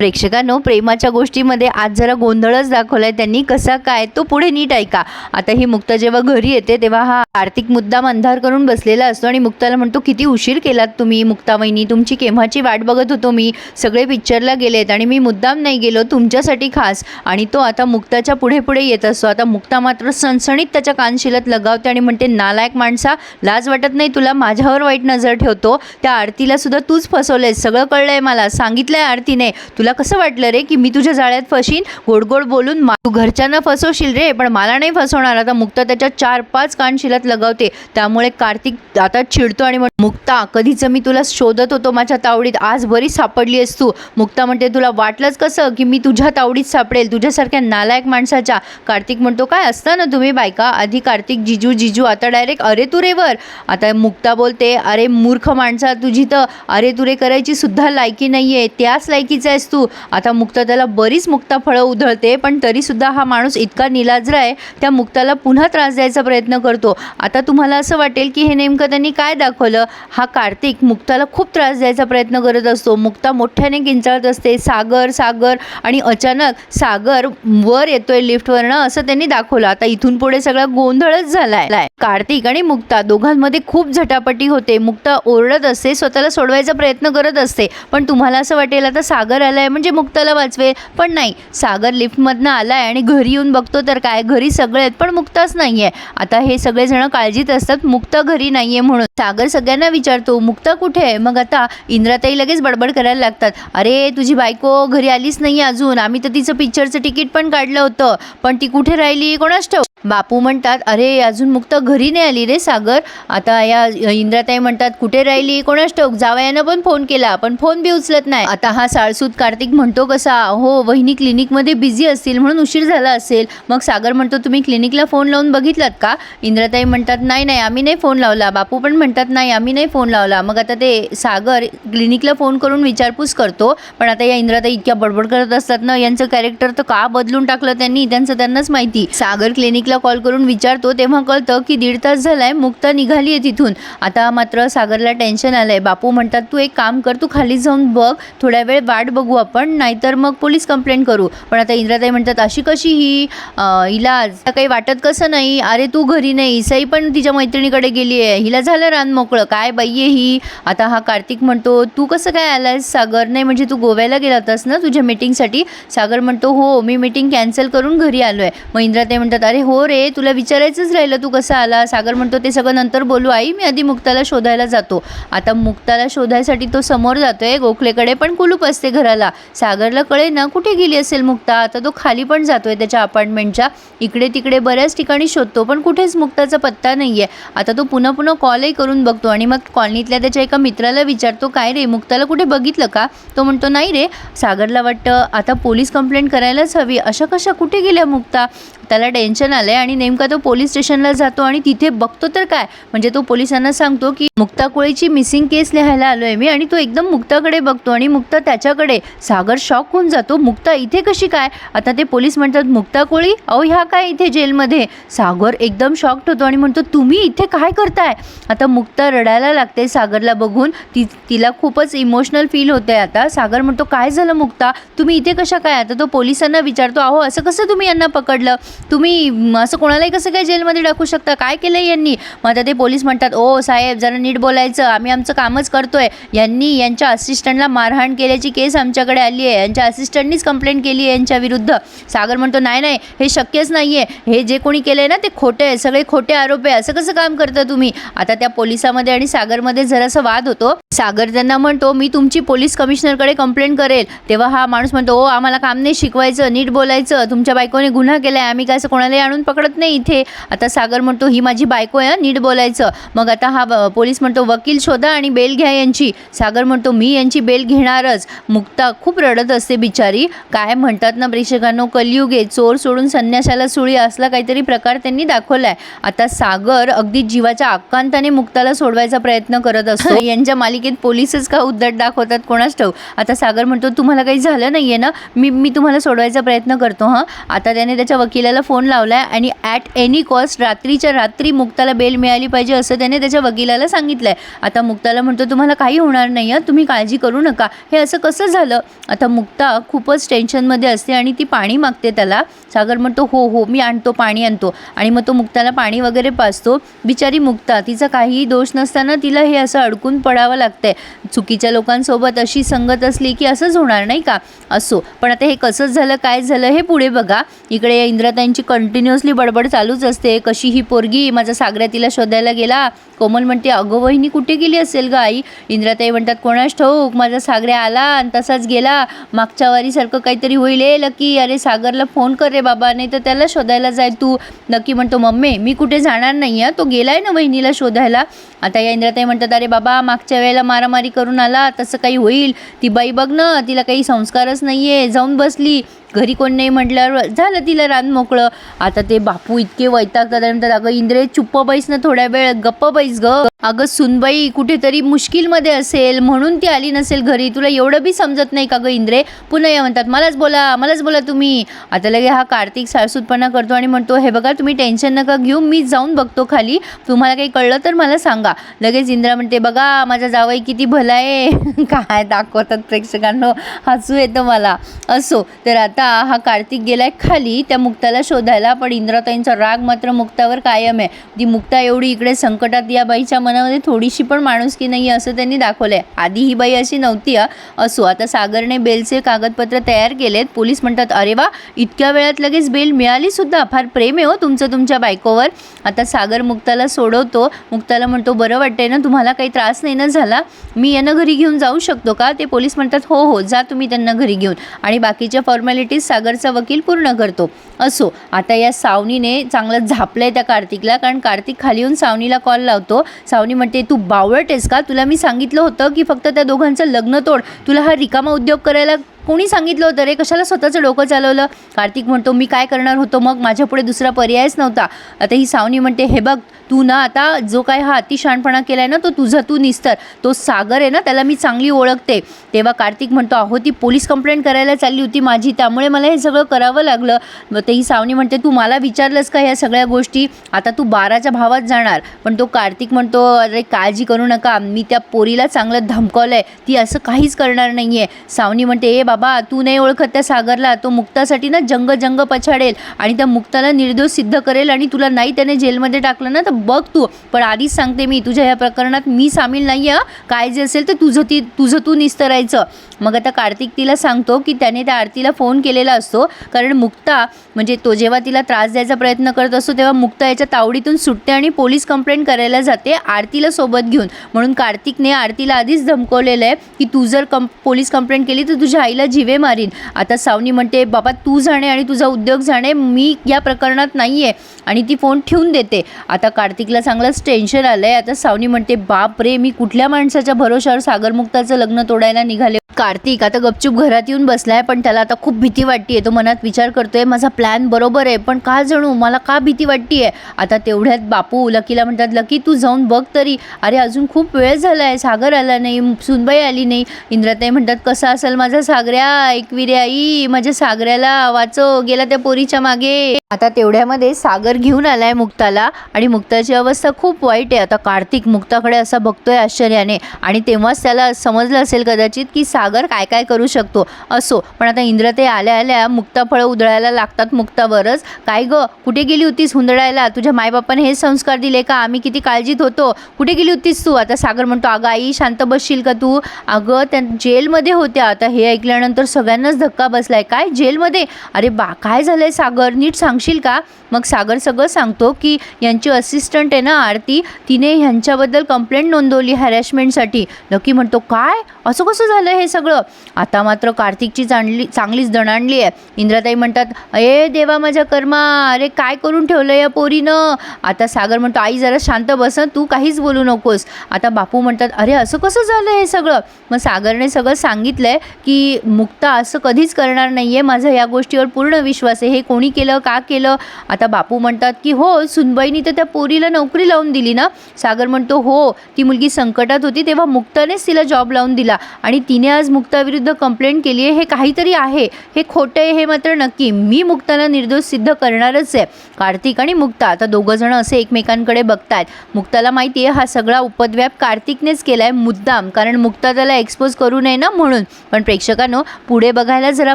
प्रेक्षकांनो प्रेमाच्या गोष्टीमध्ये आज जरा गोंधळच दाखवलाय त्यांनी. कसा काय? तो पुढे नीट ऐका. आता ही मुक्ता जेव्हा घरी येते तेव्हा हा आर्थिक मुद्दाम अंधार करून बसलेला असतो आणि मुक्ताला म्हणतो किती उशीर केलात तुम्ही मुक्ता वहिनी तुमची केव्हाची वाट बघत होतो मी. सगळे पिक्चरला गेलेत आणि मी मुद्दाम नाही गेलो तुमच्यासाठी खास. आणि तो आता मुक्ताच्या पुढे पुढे येत असतो. आता मुक्ता मात्र सणसणीत त्याच्या कानशिलात लगावते आणि म्हणते नालायक माणसा लाज वाटत नाही तुला? माझ्यावर वाईट नजर ठेवतो. त्या आरतीला सुद्धा तूच फसवलंयस. सगळं कळलंय मला. सांगितलंय आरतीने. तुला कसं वाटलं रे की मी तुझ्या जाळ्यात फशीन? गोड गोड बोलून तू घरच्यांना फसवशील रे पण मला नाही फसवणार. आता मुक्ता त्याच्या चार पाच कान शिलात लगावते. त्यामुळे कार्तिक आता चिडतो आणि मुक्ता कधीच मी तुला शोधत होतो माझ्या तावडीत. आज बरी सापडली आहेस तू. मुक्ता म्हणते तुला वाटलंच कसं की मी तुझ्या तावडीत सापडेल? तुझ्यासारख्या नालायक माणसाच्या. कार्तिक म्हणतो काय असतं ना तुम्ही बायका? आधी कार्तिक जिजू जिजू आता डायरेक्ट अरे तुरेवर आता मुक्ता बोलते अरे मूर्ख माणसा तुझी तर अरे तुरे करायची सुद्धा लायकी नाही आहे त्याच लायकीचा आहेस तू. आता मुक्ता त्याला बरीच मुक्ता फळं उधळते पण तरीसुद्धा हा माणूस इतका निलाजरा आहे त्या मुक्ताला पुन्हा त्रास द्यायचा प्रयत्न करतो. आता तुम्हाला असं वाटेल की हे नेमकं त्यांनी काय दाखवलं? हा कार्तिक मुक्ताला खूप त्रास द्यायचा प्रयत्न करत असतो. मुक्ता मोठ्याने किंचाळत असते सागर सागर आणि अचानक सागर वर येतोय लिफ्टवरनं असं त्यांनी दाखवलं. आता इथून पुढे सगळा गोंधळच झालाय. कार्तिक आणि मुक्ता दोघांमध्ये खूप झटापटी होते. मुक्ता ओरडत असते स्वतःला सोडवायचा प्रयत्न करत असते. पण तुम्हाला असं वाटेल आता सागर आलाय म्हणजे मुक्ताला वाचवेल पण नाही सागर लिफ्टमधनं आला आहे आणि घरी येऊन बघतो तर काय घरी सगळे आहेत पण मुक्ताच नाही आहे आता हे सगळेजण काळजीत असतात मुक्ता घरी नाही आहे म्हणून. सागर सगळ्यांना विचारतो मुक्ता कुठे आहे? मग आता इंद्राताई लगेच बडबड करायला लागतात. अरे तुझी बायको घरी आलीच नाही अजून. आम्ही तर तिचं पिक्चरचं तिकीट पण काढलं होतं. पण ती कुठे राहिली? कोणाच ठेव बापू म्हणतात अरे अजून मुक्ता घरी नाही आली रे सागर. आता या इंद्राताई म्हणतात कुठे राहिली? कोणाच ठोक जावयानं पण फोन केला. पण फोन बी उचलत नाही. आता हा साळसूत कार्तिक म्हणतो कसा हो वहिनी क्लिनिकमध्ये बिझी असतील म्हणून उशीर झाला असेल. मग सागर म्हणतो तुम्ही क्लिनिकला फोन लावून बघितलात का? इंद्राताई म्हणतात नाही नाही आम्ही नाही फोन लावला. बापू पण म्हणतात नाही आम्ही नाही फोन लावला. मग आता ते सागर क्लिनिकला फोन करून विचारपूस करतो. पण आता या इंद्राताई इतक्या बडबड करत असतात ना यांचं कॅरेक्टर तर का बदलून टाकलं त्यांनी? त्यांचं त्यांनाच माहिती. सागर क्लिनिकला कॉल करून विचारतो तेव्हा कळतं की दीड तास झालाय मुक्ता निघाली आहे तिथून. आता मात्र सागरला टेन्शन आलं आहे बापू म्हणतात तू एक काम कर तू खाली जाऊन बघ. थोड्या वेळ वाट बघू आपण नाहीतर मग पोलीस कंप्लेंट करू. पण आता इंद्राताई म्हणतात अशी कशी ही हिला आज काही वाटत कसं नाही? अरे तू घरी नाही. इसाई पण तिच्या मैत्रिणीकडे गेली आहे हिला झालं रान मोकळं. काय बाई आहे ही? आता हा कार्तिक म्हणतो तू कसं काय आलायस? सागर नाही म्हणजे तू गोव्याला गेला होतास ना तुझ्या मीटिंगसाठी सागर म्हणतो हो मी मीटिंग कॅन्सल करून घरी आलो आहे मग इंद्राताई म्हणतात अरे हो रे तुला विचारायचंच राहिलं. तू कसं आला सागर म्हणतो ते सगळं नंतर बोलू आई. मी आधी मुक्ताला शोधायला जातो. आता मुक्ताला शोधायसाठी तो समोर जातोय गोखलेकडे पण कुलूप असते घराला. सागरला कळे ना कुठे गेली असेल मुक्ता? आता तो खाली पण जातोय त्याच्या अपार्टमेंटच्या इकडे तिकडे बऱ्याच ठिकाणी शोधतो पण कुठेच मुक्ताचा पत्ता नाही आहे आता तो पुन्हा पुन्हा कॉलही करून बघतो आणि मग कॉलनीतल्या त्याच्या एका मित्राला विचारतो काय रे मुक्ताला कुठे बघितलं का? तो म्हणतो नाही रे. सागरला वाटतं आता पोलीस कंप्लेंट करायलाच हवी. अशा कशा कुठे गेल्या मुक्ता? त्याला टेन्शन आलंय आणि नेमका तो पोलीस स्टेशनला जातो आणि तिथे बघतो तर काय? म्हणजे तो पोलिसांना सांगतो की मुक्ता कोळीची मिसिंग केस लिहायला आलोय मी आणि तो एकदम मुक्ताकडे बघतो आणि मुक्ता त्याच्याकडे सागर शॉक होऊन जातो. मुक्ता इथे कशी काय? आता ते पोलीस म्हणतात मुक्ता कोळी अहो ह्या काय इथे जेलमध्ये? सागर एकदम शॉक्ड होतो आणि म्हणतो तुम्ही इथे काय करताय? आता मुक्ता रडायला लागते सागरला बघून. ती तिला खूपच इमोशनल फील होते आता. सागर म्हणतो काय झालं मुक्ता? तुम्ही इथे कशा काय? आता तो पोलिसांना विचारतो अहो असं कसं तुम्ही यांना पकडलं? तुम्ही असं कोणालाही कसं काय जेलमध्ये टाकू शकता? काय केलं आहे यांनी? मग आता ते पोलीस म्हणतात ओ साहेब जरा नीट बोलायचं. आम्ही आमचं कामच करतोय. यांनी यांच्या असिस्टंटला मारहाण केल्याची केस आमच्याकडे आली आहे. यांच्या असिस्टंटनीच कंप्लेंट केली आहे यांच्या विरुद्ध. सागर म्हणतो नाही नाही हे शक्यच नाही आहे हे जे कोणी केलं आहे ना ते खोटे आहे. सगळे खोटे आरोप आहे. असं कसं काम करता तुम्ही? आता त्या पोलिसामध्ये आणि सागरमध्ये जरासा वाद होतो. सागर त्यांना म्हणतो मी तुमची पोलीस कमिशनरकडे कंप्लेंट करेल. तेव्हा हा माणूस म्हणतो ओ आम्हाला काम नाही शिकवायचं. नीट बोलायचं. तुमच्या बायकोने गुन्हा केला आहे आम्ही काय असं कोणालाही आणून पकडत नाही इथे. आता सागर म्हणतो ही माझी बायको आहे नीट बोलायचं. मग आता हा पोलीस म्हणतो वकील शोधा आणि बेल घ्या यांची. सागर म्हणतो मी यांची बेल घेणारच. मुक्ता खूप रडत असते बिचारी. काय म्हणतात ना प्रेक्षकांनो कलियुग आहे चोर सोडून संन्याशाला सुळी असला काहीतरी प्रकार त्यांनी दाखवलाय. आता सागर अगदी जीवाच्या आकांताने मुक्ताला सोडवायचा प्रयत्न करत असतो. यांच्या मालिकेत पोलीसच का उद्धट दाखवतात कोणाच ठाऊक? आता सागर म्हणतो तुम्हाला काही झालं नाहीये ना? मी मी तुम्हाला सोडवायचा प्रयत्न करतो हां. आता त्याने त्याच्या वकिलाला मुक्ताला फोन लावला आहे आणि ॲट एनी कॉस्ट रात्रीच्या रात्री मुक्ताला बेल मिळाली पाहिजे असं त्याने त्याच्या वकिलाला सांगितलं आहे आता मुक्ताला म्हणतो तुम्हाला काही होणार नाही आहे तुम्ही काळजी करू नका. हे असं कसं झालं? आता मुक्ता खूपच टेन्शनमध्ये असते आणि ती पाणी मागते त्याला. सागर म्हणतो हो हो मी आणतो पाणी आणतो. आणि मग तो मुक्ताला पाणी वगैरे पाजतो. बिचारी मुक्ता तिचा काहीही दोष नसताना तिला हे असं अडकून पडावं लागतंय. चुकीच्या लोकांसोबत अशी संगत असली की असंच होणार नाही का? असो. पण आता हे कसंच झालं काय झालं हे पुढे बघा. इकडे त्यांची कंटिन्युअसली बडबड चालूच असते. कशी ही पोरगी माझा सागऱ्या तिला शोधायला गेला? कोमल म्हणते अगं वहिनी कुठे गेली असेल ग आई? इंद्राताई म्हणतात कोणास ठाऊक माझा सागऱ्या आला आणि तसाच गेला. मागच्या वारीसारखं काहीतरी होईल ए लकी. अरे सागरला फोन कर रे बाबा नाही तर त्याला शोधायला जाय तू. नक्की म्हणतो मम्मी मी कुठे जाणार नाही आहे तो गेला आहे ना वहिनीला शोधायला. आता या इंद्राताई म्हणतात अरे बाबा मागच्या वेळेला मारामारी करून आला. तसं काही होईल. ती बाई बघ ना तिला काही संस्कारच नाही आहे जाऊन बसली. घरी कोण नाही म्हटल्यावर झालं तिला रान मोकळं. आता ते बापू इतके वैतागतात आणि म्हणतात अगं इंद्रे चुप्प बैस ना थोड्या वेळ गप्प बैस ग. अगं सुनबाई कुठेतरी मुश्किलमध्ये असेल म्हणून ती आली नसेल घरी. तुला एवढं बी समजत नाही का गं इंद्रे? पुन्हा या म्हणतात मलाच बोला मलाच बोला तुम्ही. आता लगे हा कार्तिक साळसूतपणा करतो आणि म्हणतो हे बघा तुम्ही टेन्शन नका घेऊ मी जाऊन बघतो खाली. तुम्हाला काही कळलं तर मला सांगा. लगेच इंद्रा म्हणते बघा माझा जावई किती भला आहे. काय दाखवतात प्रेक्षकांना हसू येतं मला. असो तर आता हा कार्तिक गेलाय खाली त्या मुक्ताला शोधायला पण इंद्राताईंचा राग मात्र मुक्तावर कायम आहे. ती मुक्ता एवढी इकडे संकटात या बाईच्या मनामध्ये थोडीशी पण माणुसकी नाही आहे असं त्यांनी दाखवलंय. आधी ही बाई अशी नव्हती असो आता सागरने बेलचे कागदपत्र तयार केलेत. पोलीस म्हणतात अरे वा इतक्या वेळात लगेच बेल मिळाली सुद्धा फार प्रेम आहे हो तुमचं तुमच्या बायकोवर. आता सागर मुक्ताला सोडवतो. मुक्ताला म्हणतो बरं वाटतंय ना तुम्हाला काही त्रास नाही ना झाला? मी यांना घरी घेऊन जाऊ शकतो का? ते पोलीस म्हणतात हो हो जा तुम्ही त्यांना घरी घेऊन. आणि बाकीच्या फॉर्मॅलिटीज सागरचा वकील पूर्ण करतो. असो आता या सावनीने चांगलं झापलंय त्या कार्तिकला कारण कार्तिक खाली येऊन सावनीला कॉल लावतो. सावनी म्हणते तू बावळट आहेस का? तुला मी सांगितलं होतं की फक्त त्या दोघांचं लग्न तोड. तुला हा रिकामा उद्योग करायला कोणी सांगितलं होतं रे? कशाला स्वतःचं डोकं चालवलं? कार्तिक म्हणतो मी काय करणार होतो मग? माझ्यापुढे दुसरा पर्यायच नव्हता. आता ही सावनी म्हणते हे बघ तू ना आता जो काय हा अतिशहाणपणा केला आहे ना तो तुझा तू निस्तर. तो सागर आहे ना त्याला मी चांगली ओळखते. तेव्हा कार्तिक म्हणतो अहो ती पोलीस कंप्लेंट करायला चालली होती माझी त्यामुळे मला हे सगळं करावं लागलं. मग ते ही सावनी म्हणते तू मला विचारलंस का ह्या सगळ्या गोष्टी? आता तू बाराच्या भावात जाणार. पण तो कार्तिक म्हणतो अरे काळजी करू नका. मी त्या पोरीला चांगलं धमकावलं आहे ती असं काहीच करणार नाही आहे सावनी म्हणते ए बाबा तू नाही ओळखत त्या सागरला. तो मुक्तासाठी ना जंग जंग पछाडेल आणि त्या मुक्ताला निर्दोष सिद्ध करेल आणि तुला नाही त्याने जेलमध्ये टाकलं ना तर बघ तू. पण आधीच सांगते मी तुझ्या ह्या प्रकरणात मी सामील नाही आहे काय जे असेल तर तुझं ती तुझं तू निस्तरायचं. मग आता कार्तिक तिला सांगतो की त्याने त्या आरतीला फोन केलेला असतो. कारण मुक्ता म्हणजे तो जेव्हा तिला त्रास द्यायचा प्रयत्न करत असतो तेव्हा मुक्ता याच्या तावडीतून सुटते आणि पोलीस कंप्लेंट करायला जाते आरतीला सोबत घेऊन. म्हणून कार्तिकने आरतीला आधीच धमकवलेलं आहे की तू जर कं पोलीस कंप्लेंट केली तर तुझ्या आईला जिवे मारीन. आता सावनी म्हणते बाबा तू जाणे आणि तुझा उद्योग जाणे मी या प्रकरणात नाही आहे आणि ती फोन ठेवून देते. आता कार्तिकला चांगलंच टेन्शन आलं आहे आता सावनी म्हणते बाप रे मी कुठल्या माणसाच्या भरोशावर सागरमुक्ताचं लग्न तोडायला निघाले? कार्तिक आता गपचूप घरात येऊन बसलाय पण त्याला आता खूप भीती वाटतेय. तो मनात विचार करतोय माझा प्लॅन बरोबर आहे पण का जणू? मला का भीती वाटतीये? आता तेवढ्यात बापू लकीला म्हणतात लकी तू जाऊन बघ तरी. अरे अजून खूप वेळ झाला आहे सागर आला नाही सुनबाई आली नाही. इंद्राताई म्हणतात कसा असेल माझा सागऱ्या? एकविरे आई माझ्या सागऱ्याला वाचव गेला त्या पोरीच्या मागे. आता तेवढ्यामध्ये सागर घेऊन आलाय मुक्ताला आणि मुक्ता त्याची अवस्था खूप वाईट आहे. आता कार्तिक मुक्ताकडे असा बघतोय आश्चर्याने. आणि तेव्हाच त्याला समजलं असेल कदाचित की सागर काय काय करू शकतो असो. पण आता इंद्र ते आल्या आल्या मुक्ता फळं उधळायला लागतात मुक्तावरच. काय ग? कुठे गेली होतीस हुंदडायला? तुझ्या मायबापाने हे संस्कार दिले का? आम्ही किती काळजीत होतो. कुठे गेली होतीस तू? आता सागर म्हणतो अगं आई शांत बसशील का तू? अगं त्या जेलमध्ये होत्या. आता हे ऐकल्यानंतर सगळ्यांनाच धक्का बसलाय. काय? जेलमध्ये? अरे बा काय झालंय सागर? नीट सांगशील का? मग सागर सगळं सांगतो की यांची असिस्टंट आहे ना आरती तिने ह्यांच्याबद्दल कंप्लेंट नोंदवली हॅरॅशमेंटसाठी नक्की म्हणतो काय? असं कसं झालं हे सगळं? आता मात्र कार्तिकची चांगली चांगलीच दणाणली आहे. इंद्राताई म्हणतात ए देवा माझ्या कर्मा अरे काय करून ठेवलं या पोरीनं? आता सागर म्हणतो आई जरा शांत बस तू काहीच बोलू नकोस. आता बापू म्हणतात अरे असं कसं झालं हे सगळं? मग सागरने सगळं सांगितलं आहे की मुक्ता असं कधीच करणार नाही आहे माझा या गोष्टीवर पूर्ण विश्वास आहे. हे कोणी केलं का केलं? आता बापू म्हणतात की हो सुनबाईनी तर त्या पोरीला नोकरी लावून दिली ना? सागर म्हणतो हो ती मुलगी संकटात होती तेव्हा मुक्तानेच तिला जॉब लावून दिला आणि तिने आज मुक्ताविरुद्ध कंप्लेंट केली आहे. हे काहीतरी आहे. हे खोटं आहे हे मात्र नक्की. मी मुक्ताला निर्दोष सिद्ध करणारच आहे. कार्तिक आणि मुक्ता आता दोघं जण असे एकमेकांकडे बघतायत. मुक्ताला माहिती आहे हा सगळा उपद्व्याप कार्तिकनेच केला आहे मुद्दाम. कारण मुक्ता त्याला एक्सपोज करू नये ना म्हणून. पण प्रेक्षकांनो पुढे बघायला जरा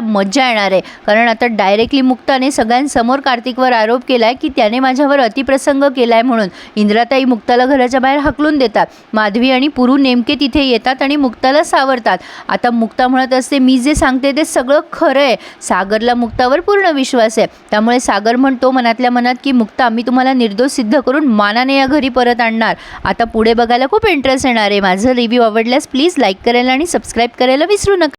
मज्जा येणार आहे. कारण आता डायरेक्टली मुक्ताने सगळ्यांसमोर कार्तिकवर आरोप केला आहे की त्याने माझ्यावर अतिप्रसंग केला आहे म्हणून. इंद्राताई मुक्ताला घराच्या बाहेर हकलून देतात. माधवी आणि पुरू नेमके तिथे येतात आणि मुक्ताला सावरतात. आता मुक्ता म्हणत असते मी जे सांगते ते सगळं खरं आहे. सागरला मुक्तावर पूर्ण विश्वास आहे. त्यामुळे सागर म्हणतो मनातल्या मनात की मुक्ता मी तुम्हाला निर्दोष सिद्ध करून मानाने या घरी परत आणणार. आता पुढे बघायला खूप इंटरेस्ट येणार आहे. माझं रिव्ह्यू आवडल्यास प्लीज लाईक करायला आणि सबस्क्राईब करायला विसरू नका.